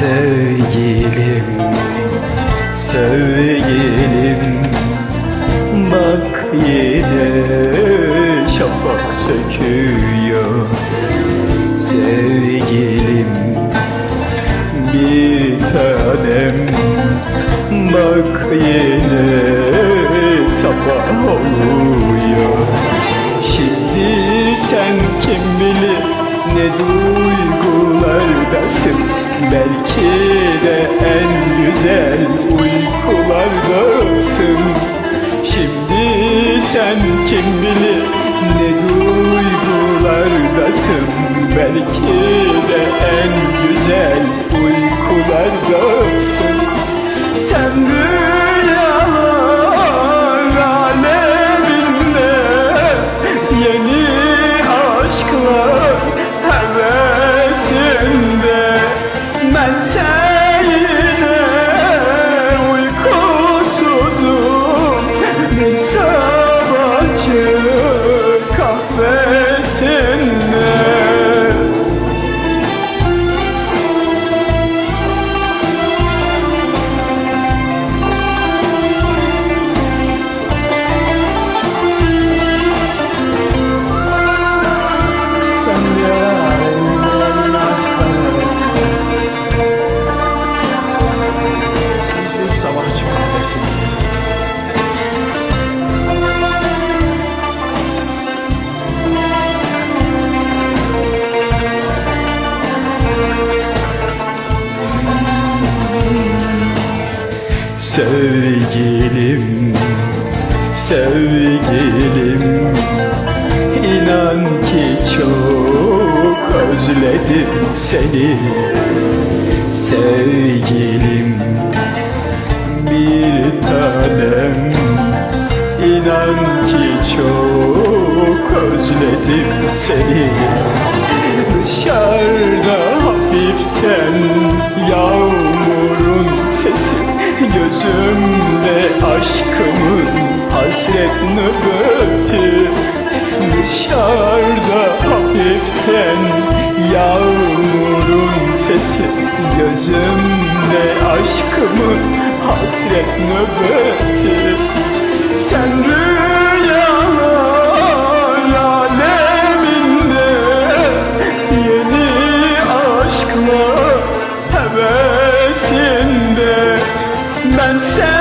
sevgilim Sevgilim. Bak yine şafak söküyor. Sevgilim bir tanem. Bak yine sabah oluyor. Şimdi sen kim bilir ne duygulardasın? Belki de en güzel uykulardasın Şimdi sen kim bilir ne duygulardasın? Belki Sevgilim, sevgilim. İnan ki çok özledim seni. Sevgilim, bir tanem. İnan ki çok özledim seni. Dışarıda hafiften yağmurun sesi Gözümde aşkımın hasret nöbeti. Dışarıda hafiften yağmurun sesi. Gözümde aşkımın hasret nöbeti and